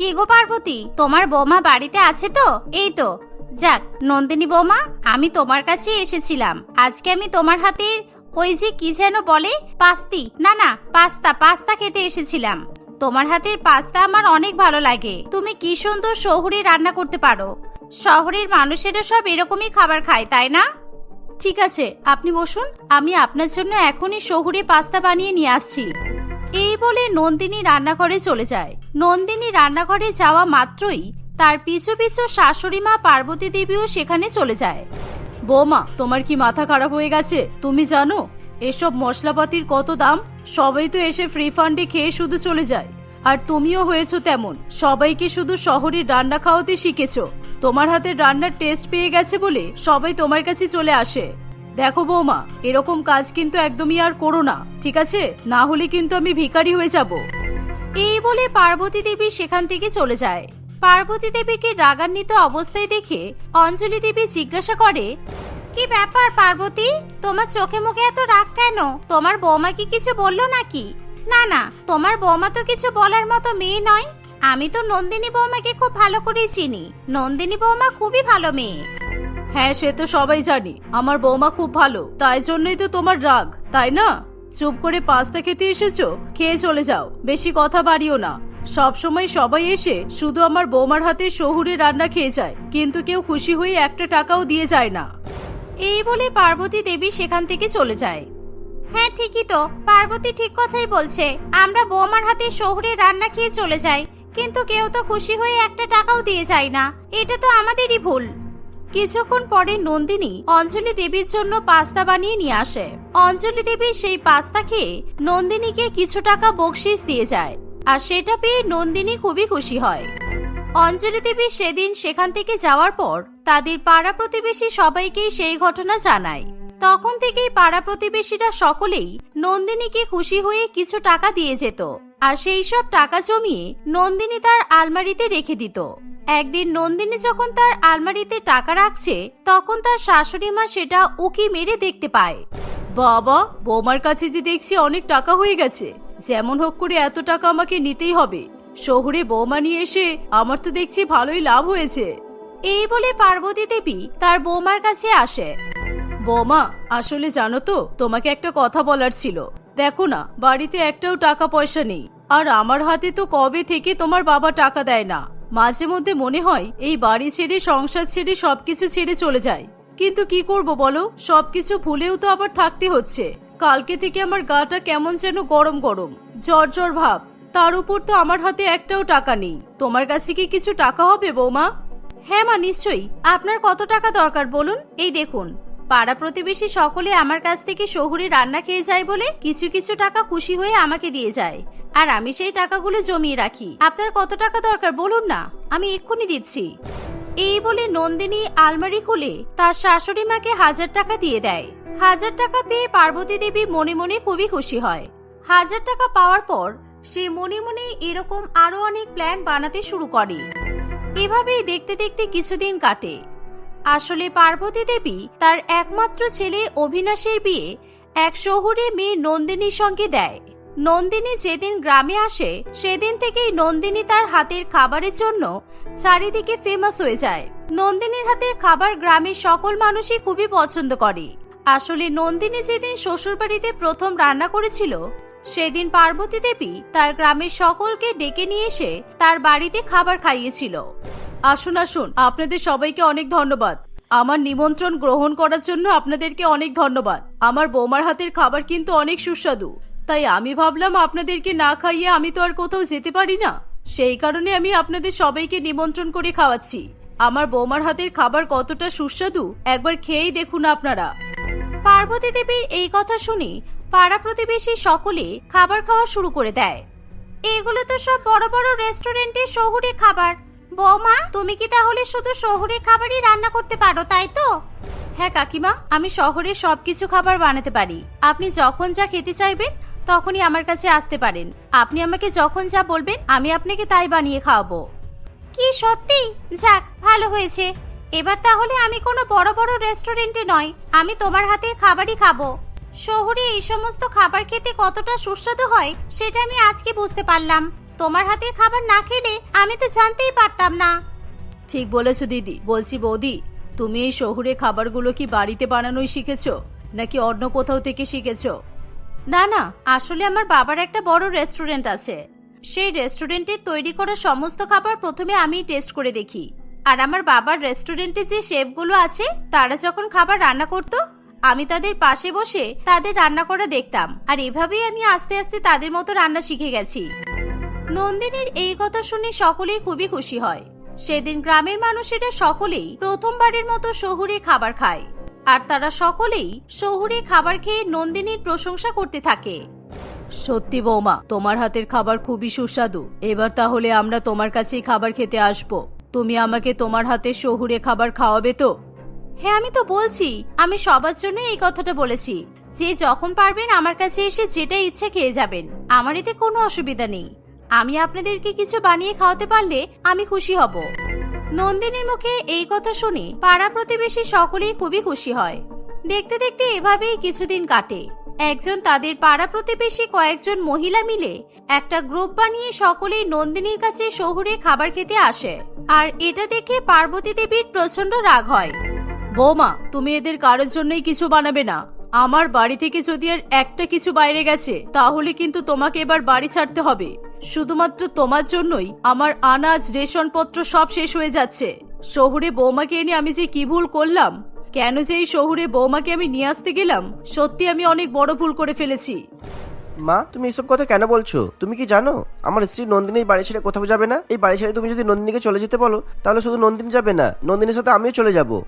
কি গো পার্বতী? তোমার বৌমা বাড়িতে আছে তো? এই তো। যাক, নন্দিনী বৌমা, আমি তোমার কাছে এসেছিলাম। আজকে আমি তোমার হাতের ওই যে কি যেন বলে, পাস্তি। না না, পাস্তা পাস্তা খেতে এসেছিলাম। তোমার হাতের পাস্তা আমার অনেক ভালো লাগে। তুমি কি সুন্দর শহুরে রান্না করতে পারো। শহরের মানুষেরা সব এরকমই খাবার খায়, তাই না? ঠিক আছে, আপনি বসুন। আমি আপনার জন্য এখনই শহুরে পাস্তা বানিয়ে নিয়ে আসছি। এই বলে নন্দিনী রান্নাঘরে চলে যায়। নন্দিনী রান্নাঘরে যাওয়া মাত্রই তার পিছু পিছু শাশুড়ি মা পার্বতী দেবীও সেখানে চলে যায়। বৌমা, তোমার কি মাথা খারাপ হয়ে গেছে? তুমি জানো, এসব মশলাপাতির কত দাম? সবাই তো এসে ফ্রি ফান্ডে খেয়ে শুধু চলে যায়। আর তুমিও হয়েছো তেমন। সবাইকে শুধু শহরের রান্না খাওয়াতে শিখেছ। তোমার হাতের রান্নার টেস্ট পেয়ে গেছে বলে সবাই তোমার কাছে চলে আসে। দেখো বৌমা, এরকম কাজ কিন্তু একদমই আর করো না, ঠিক আছে? না হলে কিন্তু আমি ভিখারি হয়ে যাব। এই বলে পার্বতী দেবী সেখান থেকে চলে যায়। পার্বতী দেবীকে রাগান্বিত অবস্থায় দেখে অঞ্জলি দেবী জিজ্ঞাসা করে, কি ব্যাপার পার্বতী? তোমার চোখে মুখে এত রাগ কেন? তোমার বৌমা কি কিছু বলল নাকি? না না, তোমার বৌমা তো কিছু বলার মতো মেয়ে নয়। আমি তো নন্দিনী বৌমাকে খুব ভালো করেই চিনি। নন্দিনী বৌমা খুবই ভালো মেয়ে। হ্যাঁ সে তো সবাই জানি। আমার বৌমা খুব ভালো তাই জন্যই তো তোমার রাগ তাই না? চুপ করে পাস্তা খেতে এসেছ? খেয়ে চলে যাও বেশি কথা বাড়িও না। সব সময় সবাই এসে শুধু আমার বৌমার হাতে শহুরে রান্না খেয়ে যায় কিন্তু কেউ খুশি হয়ে একটা টাকাও দিয়ে যায় না। এই বলে পার্বতী দেবী সেখান থেকে চলে যায়। হ্যাঁ ঠিকই তো পার্বতী ঠিক কথাই বলছে আমরা বৌমার হাতে শহুরে রান্না খেয়ে চলে যাই কিন্তু কেউ তো খুশি হয়ে একটা টাকাও দিয়ে যায় না এটা তো আমাদেরই ভুল। কিছুক্ষণ পরে নন্দিনী অঞ্জলি দেবীর জন্য পাস্তা বানিয়ে নিয়ে আসে। অঞ্জলি দেবী সেই পাস্তা খেয়ে নন্দিনীকে কিছু টাকা বকশিস দিয়ে যায়, আর সেটা পেয়ে নন্দিনী খুবই খুশি হয়। অঞ্জলি দেবী সেদিন সেখান থেকে যাওয়ার পর তাদের পাড়া প্রতিবেশী সবাইকেই সেই ঘটনা জানায়। তখন থেকেই পাড়া প্রতিবেশীরা সকলেই নন্দিনীকে খুশি হয়ে কিছু টাকা দিয়ে যেত। আর সেই সব টাকা জমিয়ে নন্দিনী তার আলমারিতে রেখে দিত। একদিন নন্দিনী যখন তার আলমারিতে টাকা রাখছে, তখন তার শাশুড়ি মা সেটা উকি মেরে দেখতে পায়। বাবা, বৌমার কাছে যে দেখছি অনেক টাকা হয়ে গেছে। যেমন হোক করে এত টাকা আমাকে নিতেই হবে। শহুরে বৌমা নিয়ে এসে আমার তো দেখছি ভালোই লাভ হয়েছে। এই বলে পার্বতী দেবী তার বৌমার কাছে আসে। বৌমা, আসলে জানো তো, তোমাকে একটা কথা বলার ছিল। দেখো না, বাড়িতে একটাও টাকা পয়সা নেই। আর আমার হাতে তো কবে থেকে তোমার বাবা টাকা দেয় না? মাঝে মধ্যে মনে হয় এই বাড়ি ছেড়ে, সংসার ছেড়ে সবকিছু ছেড়ে চলে যায়। কিন্তু কি করব বলো? সবকিছু ভুলেও তো আবার থাকতে হচ্ছে। কালকে থেকে আমার গাটা কেমন যেন গরম গরম, জ্বর জ্বর ভাব। তার উপর তো আমার হাতে একটাও টাকা নেই। তোমার কাছে কি কিছু টাকা হবে বৌমা? হ্যাঁ মা, নিশ্চয়ই। আপনার কত টাকা দরকার বলুন? এই দেখুন। পাড়া প্রতিবেশী সকলে আমার কাছ থেকে শহুরে রান্না খেয়ে যায় বলে কিছু কিছু টাকা খুশি হয়ে আমাকে দিয়ে যায়। আর আমি সেই টাকাগুলো জমিয়ে রাখি। আপনার কত টাকা দরকার বলুন না? আমি এক্ষুনি দিচ্ছি। এই বলে নন্দিনী আলমারি খুলে তার শাশুড়ি মাকে হাজার টাকা দিয়ে দেয়। হাজার টাকা পেয়ে পার্বতী দেবী মনে মনে খুবই খুশি হয়। হাজার টাকা পাওয়ার পর সে মনে মনে এরকম আরও অনেক প্ল্যান বানাতে শুরু করে। এভাবেই দেখতে দেখতে কিছুদিন কাটে। আসলে পার্বতী দেবী তার একমাত্র ছেলে অভিনাশের বিয়ে এক শহুরে মেয়ে নন্দিনীর সঙ্গে দেয়। নন্দিনী যেদিন গ্রামে আসে, সেদিন থেকেই নন্দিনী তার হাতের খাবারের জন্য চারিদিকে ফেমাস হয়ে যায়। নন্দিনীর হাতের খাবার গ্রামের সকল মানুষই খুবই পছন্দ করে। আসলে নন্দিনী যেদিন শ্বশুরবাড়িতে প্রথম রান্না করেছিল, সেদিন পার্বতী দেবী তার গ্রামের সকলকে ডেকে নিয়ে এসে তার বাড়িতে খাবার খাইয়েছিল। আসুন আসুন। আপনাদের সবাইকে অনেক ধন্যবাদ। আমার নিমন্ত্রণ গ্রহণ করার জন্য আপনাদেরকে অনেক ধন্যবাদ। আমার বৌমার হাতের খাবার কিন্তু অনেক সুস্বাদু। তাই আমি ভাবলাম আপনাদেরকে না খাইয়ে আমি তো আর কোথাও যেতে পারি না। সেই কারণে আমি আপনাদের সবাইকে নিমন্ত্রণ করে খাওয়াচ্ছি। আমার বৌমার হাতের খাবার কতটা সুস্বাদু, একবার খেয়েই দেখুন আপনারা। পার্বতী দেবীর এই কথা শুনে পাড়া প্রতিবেশী সকলে খাবার খাওয়া শুরু করে দেয়। এগুলো তো সব বড় বড় রেস্টুরেন্টের শহুরে খাবার। বৌমা তুমি কি তাহলে শুধু শহুরে খাবারই রান্না করতে পারো তাই তো? হ্যাঁ কাকিমা আমি শহরে সবকিছু খাবার বানাতে পারি। আপনি যখন যা খেতে চাইবেন তখনই আমার কাছে আসতে পারেন। আপনি আমাকে যখন যা বলবেন আমি আপনাকে তাই বানিয়ে খাওয়াবো। কি সত্যি? যাক ভালো হয়েছে। এবার তাহলে আমি কোনো বড় বড় রেস্টুরেন্টে নয় আমি তোমার হাতের খাবারই খাব। শহরে এই সমস্ত খাবার খেতে কতটা সুস্বাদু হয় সেটা আমি আজকে বুঝতে পারলাম। তোমার হাতের খাবার না খেলে আমি তো জানতেই পারতাম না। ঠিক বলেছ দিদি বলছি বৌদি তুমি এই শহুরে খাবারগুলো কি বাড়িতে বানানোই শিখেছো নাকি অন্য কোথাও থেকে শিখেছো? না না আসলে আমার বাবার একটা বড় রেস্টুরেন্ট আছে। সেই রেস্টুরেন্টে তৈরি করা সমস্ত খাবার প্রথমে আমি টেস্ট করে দেখি। আর আমার বাবার রেস্টুরেন্টে যে শেফগুলো আছে তারা যখন খাবার রান্না করত আমি তাদের পাশে বসে তাদের রান্না করা দেখতাম। আর এভাবেই আমি আস্তে আস্তে তাদের মতো রান্না শিখে গেছি। নন্দিনীর এই কথা শুনে সকলেই খুবই খুশি হয়। সেদিন গ্রামের মানুষেরা সকলেই প্রথমবারের মতো শহুরে খাবার খায়। আর তারা সকলেই শহুরে খাবার খেয়ে নন্দিনীর প্রশংসা করতে থাকে। সত্যি বৌমা তোমার হাতের খাবার খুবই সুস্বাদু। এবার তাহলে আমরা তোমার কাছেই খাবার খেতে আসব। তুমি আমাকে তোমার হাতে শহুরে খাবার খাওয়াবে তো? হ্যাঁ আমি তো বলছি আমি সবার জন্য এই কথাটা বলেছি। যে যখন পারবেন আমার কাছে এসে যেটা ইচ্ছে খেয়ে যাবেন। আমার এতে কোনো অসুবিধা নেই। আমি আপনাদেরকে কিছু বানিয়ে খাওয়াতে পারলে আমি খুশি হব। নন্দিনীর মুখে এই কথা শুনে পাড়া প্রতিবেশী সকলেই খুবই খুশি হয়। দেখতে দেখতে এভাবেই কিছুদিন কাটে। একজন তাদের পাড়া প্রতিবেশী কয়েকজন মহিলা মিলে একটা গ্রুপ বানিয়ে সকলেই নন্দিনীর কাছে শহুরে খাবার খেতে আসে। আর এটা দেখে পার্বতী দেবীর প্রচণ্ড রাগ হয়। বৌমা, তুমি এদের কারোর জন্যই কিছু বানাবে না। আমার বাড়ি থেকে যদি আর একটা কিছু বাইরে গেছে, তাহলে কিন্তু তোমাকে এবার বাড়ি ছাড়তে হবে। শুধুমাত্র তোমার জন্যই আমার আনাজ রেশনপত্র সব শেষ হয়ে যাচ্ছে। শহুরে বৌমাকে এনে আমি যে কি ভুল করলাম? কেন যে এই শহুরে বৌমাকে আমি নিয়ে আসতে গেলাম? সত্যি আমি অনেক বড় ভুল করে ফেলেছি। মা তুমি এসব কথা কেন বলছো? তুমি কি জানো? আমার স্ত্রী নন্দিনী বাড়ি ছেড়ে কোথাও যাবে না? এই বাড়ি ছেড়ে তুমি যদি নন্দিনীকে চলে যেতে বলো তাহলে শুধু নন্দিনী যাবে না নন্দিনীর সাথে আমিও চলে যাব।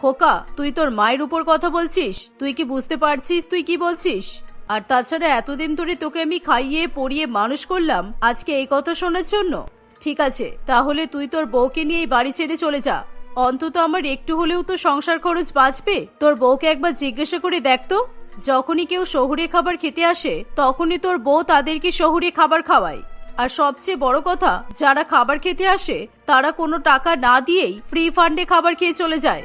খোকা তুই তোর মায়ের উপর কথা বলছিস? তুই কি বুঝতে পারছিস? তুই কি বলছিস? আর তাছাড়া এতদিন ধরে তোকে আমি খাইয়ে, পড়িয়ে মানুষ করলাম, আজকে এই কথা শোনার জন্য? ঠিক আছে, তাহলে তুই তোর বউকে নিয়ে এই বাড়ি ছেড়ে চলে যা। অন্তত আমার একটু হলেও তো সংসার খরচ বাঁচবে। তোর বউকে একবার জিজ্ঞাসা করে দেখ তো। যখনই কেউ শহুরে খাবার খেতে আসে, তখনই তোর বউ তাদেরকে শহুরে খাবার খাওয়ায়। আর সবচেয়ে বড় কথা, যারা খাবার খেতে আসে, তারা কোনো টাকা না দিয়েই ফ্রি ফান্ডে খাবার খেয়ে চলে যায়।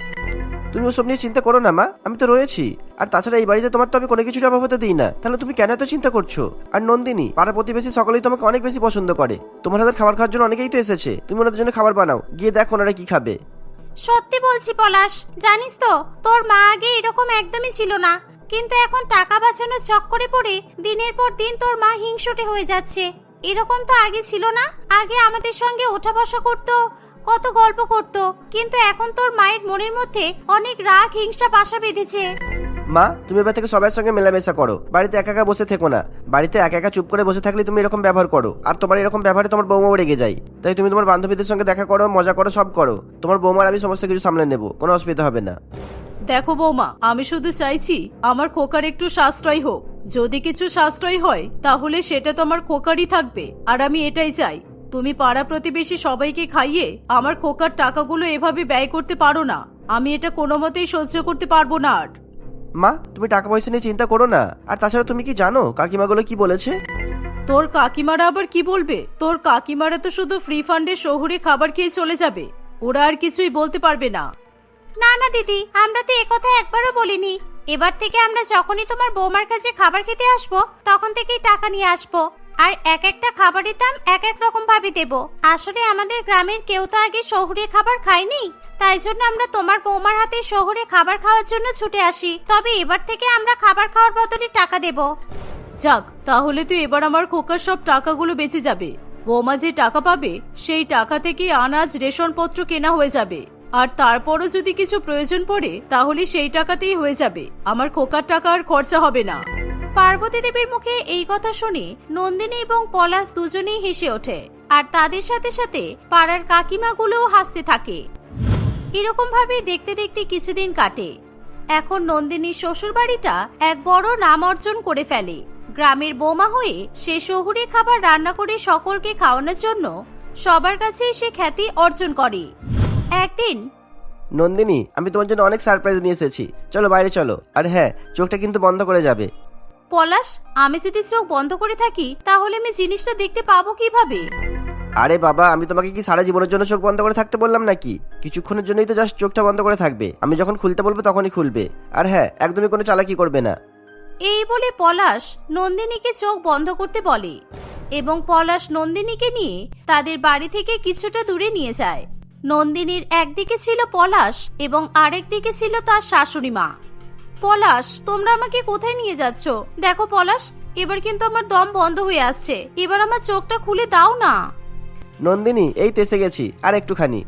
তুমি ওসব নিয়ে চিন্তা করো না, মা। আমি তো রয়েছি। আর তাছাড়া এই বাড়িতে তোমার তো আমি কোনো কিছুর অভাব হতে দিই না। তাহলে তুমি কেন এত চিন্তা করছ? আর নন্দিনী, পাড়া প্রতিবেশী সকলেই তোমাকে অনেক বেশি পছন্দ করে। তোমার হাতের খাবার খাওয়ার জন্য অনেকেই তো এসেছে। তুমি ওনাদের জন্য খাবার বানাও। গিয়ে দেখো ওনারা কি খাবে। সত্যি বলছি পলাশ, জানিস তো, তোর মা আগে এরকম একদমই ছিল না। কিন্তু এখন টাকা বাঁচানোর চক্করে পড়ে দিনের পর দিন তোর মা হিংসুটে হয়ে যাচ্ছে। এরকম তো আগে ছিল না। আগে আমাদের সঙ্গে ওঠা বসা করতো কত গল্প করত। কিন্তু এখন তোর মায়ের মনের মধ্যে অনেক রাগ হিংসা বাসা বেঁধেছে। মা তুমি এবার থেকে সবার সঙ্গে মেলামেশা করো। বাড়িতে একা একা বসে থেকো না। বাড়িতে একা একা চুপ করে বসে থাকলে তুমি এরকম ব্যবহার করো। আর তোমার এরকম ব্যবহারে তোমার বৌমাও রেগে যায়। তাই তুমি তোমার বান্ধবীদের সঙ্গে দেখা করো মজা করো সব করো। তোমার বৌমার আমি সমস্ত কিছু সামলে নেব। কোনো অসুবিধা হবে না। দেখো বৌমা আমি শুধু চাইছি আমার খোকার একটু সাশ্রয় হোক। যদি কিছু সাশ্রয় হয় তাহলে সেটা তো আমার খোকারই থাকবে। আর আমি এটাই চাই। তুমি পাড়া প্রতিবেশী সবাইকে খাইয়ে আমার খোকার টাকাগুলো এভাবে ব্যয় করতে পারো না। আমি এটা কোনো মতেই সহ্য করতে পারব না আর। মা তুমি টাকা পয়সা নিয়ে চিন্তা করো না। আর তাছাড়া তুমি কি জানো কাকিমাগুলো কি বলেছে? তোর কাকিমারা আবার কি বলবে? তোর কাকিমারা তো শুধু ফ্রি ফান্ডে শহুরে খাবার খেয়ে চলে যাবে। ওরা আর কিছুই বলতে পারবে না। না না দিদি আমরা তো একথা একবারও বলিনি। এবার থেকে আমরা যখনই তোমার বৌমার কাছে খাবার খেতে আসব তখন থেকেই টাকা নিয়ে আসব। আর এক একটা খাবারের দাম এক এক রকম ভাবে দেব। আসলে আমাদের গ্রামের কেউ তো আগে শহুরে খাবার খায়নি। তাই জন্য আমরা তোমার বৌমার হাতে শহুরে খাবার খাওয়ার জন্য ছুটে আসি। তবে এবার থেকে আমরা খাবার খাওয়ার বদলে টাকা দেব। যাক, তাহলে তো এবার আমার খোকার সব টাকাগুলো বেঁচে যাবে। বৌমা যে টাকা পাবে, সেই টাকা থেকে আনাজ, রেশনপত্র কেনা হয়ে যাবে। আর তারপরও যদি কিছু প্রয়োজন পড়ে, তাহলে সেই টাকাতেই হয়ে যাবে। আমার খোকার টাকা আর খরচা হবে না। পার্বতী দেবীর মুখে এই কথা শুনে নন্দিনী এবং পলাশ দুজনেই হেসে ওঠে। আর তাদের সাথে সাথে পাড়ার কাকিমাগুলোও হাসতে থাকে। এরকম ভাবে দেখতে দেখতে কিছুদিন কাটে। এখন নন্দিনীর শ্বশুর বাড়িটা এক বড় নাম অর্জন করে ফেলে। গ্রামের বোমা হয়ে সে শহুরে খাবার রান্না করে সকলকে খাওয়ানোর জন্য সবার কাছে সে খ্যাতি অর্জন করে। একদিন নন্দিনী, আমি তোমার জন্য অনেক সারপ্রাইজ নিয়ে এসেছি। চলো বাইরে চলো। আর হ্যাঁ চোখটা কিন্তু বন্ধ করে যাবে। পলাশ আমি যদি চোখ বন্ধ করে থাকি তাহলে আমি জিনিসটা দেখতে পাবো কীভাবে? আরে বাবা আমি তোমাকে কি সারা জীবনের জন্য চোখ বন্ধ করে থাকতে বললাম নাকি? কিছুক্ষণের জন্যই তো জাস্ট চোখটা বন্ধ করে থাকবে। আমি যখন খুলতে বলব তখনই খুলবে। আর হ্যাঁ একদমই কোনো চালাকি করবে না। এই বলে পলাশ নন্দিনীকে চোখ বন্ধ করতে বলে এবং পলাশ নন্দিনীকে নিয়ে তাদের বাড়ি থেকে কিছুটা দূরে নিয়ে যায়। নন্দিনীর একদিকে ছিল পলাশ এবং আরেক দিকে ছিল তার শাশুড়ি মা। পলাশ তোমরা আমাকে কোথায় নিয়ে যাচ্ছ? দেখো পলাশ এবার কিন্তু আমার দম বন্ধ হয়ে আসছে। এবার আমার চোখটা খুলে দাও না। নন্দিনী এই তো এসে গেছি। আর একটুখানি।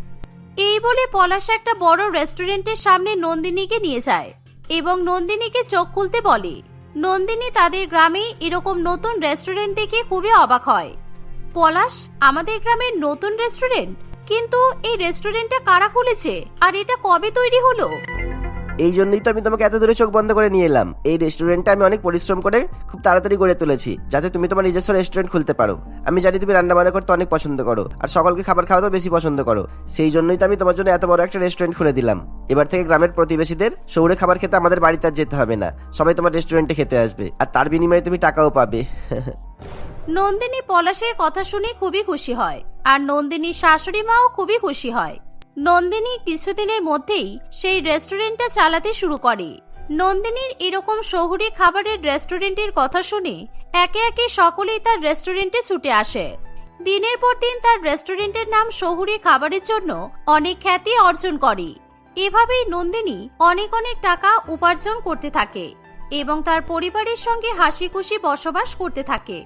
এই বলে পলাশ একটা বড় রেস্টুরেন্টের সামনে নন্দিনীকে নিয়ে যায় এবং নন্দিনীকে চোখ খুলতে বলে নন্দিনী তাদের গ্রামে এরকম নতুন রেস্টুরেন্ট দেখে খুবই অবাক হয়। পলাশ আমাদের গ্রামের নতুন রেস্টুরেন্ট? কিন্তু এই রেস্টুরেন্টটা কারা খুলেছে? আর এটা কবে তৈরি হলো? এই জন্যই তো আমি তোমাকে এত দূরে চোখ বন্ধ করে নিয়ে এলাম। এই রেস্টুরেন্টটা আমি অনেক পরিশ্রম করে খুব তাড়াতাড়ি গড়ে তুলেছি, যাতে তুমি তোমার নিজস্ব রেস্টুরেন্ট খুলতে পারো। আমি জানি তুমি রান্না বান্না করতে অনেক পছন্দ করো, আর সকলকে খাবার খাওয়াতেও বেশি পছন্দ করো। সেই জন্যই তো আমি তোমার জন্য এত বড় একটা রেস্টুরেন্ট খুলে দিলাম। এবার থেকে গ্রামের প্রতিবেশীদের শহুরে খাবার খেতে আমাদের বাড়িতে আর যেতে হবে না। সবাই তোমার রেস্টুরেন্টে খেতে আসবে, আর তার বিনিময়ে তুমি টাকাও পাবে। নন্দিনী পলাশের কথা শুনে খুবই খুশি হয়, আর নন্দিনীর শাশুড়ি মাও খুবই খুশি হয়। নন্দিনী কিছুদিনের মধ্যেই সেই রেস্টুরেন্টটা চালাতে শুরু করে। নন্দিনীর এরকম শহুরে খাবারের রেস্টুরেন্টের কথা শুনে একে একে সকলেই তার রেস্টুরেন্টে ছুটে আসে। দিনের পর দিন তার রেস্টুরেন্টের নাম শহুরে খাবারের জন্য অনেক খ্যাতি অর্জন করে। এভাবেই নন্দিনী অনেক অনেক টাকা উপার্জন করতে থাকে এবং তার পরিবারের সঙ্গে হাসি খুশি বসবাস করতে থাকে।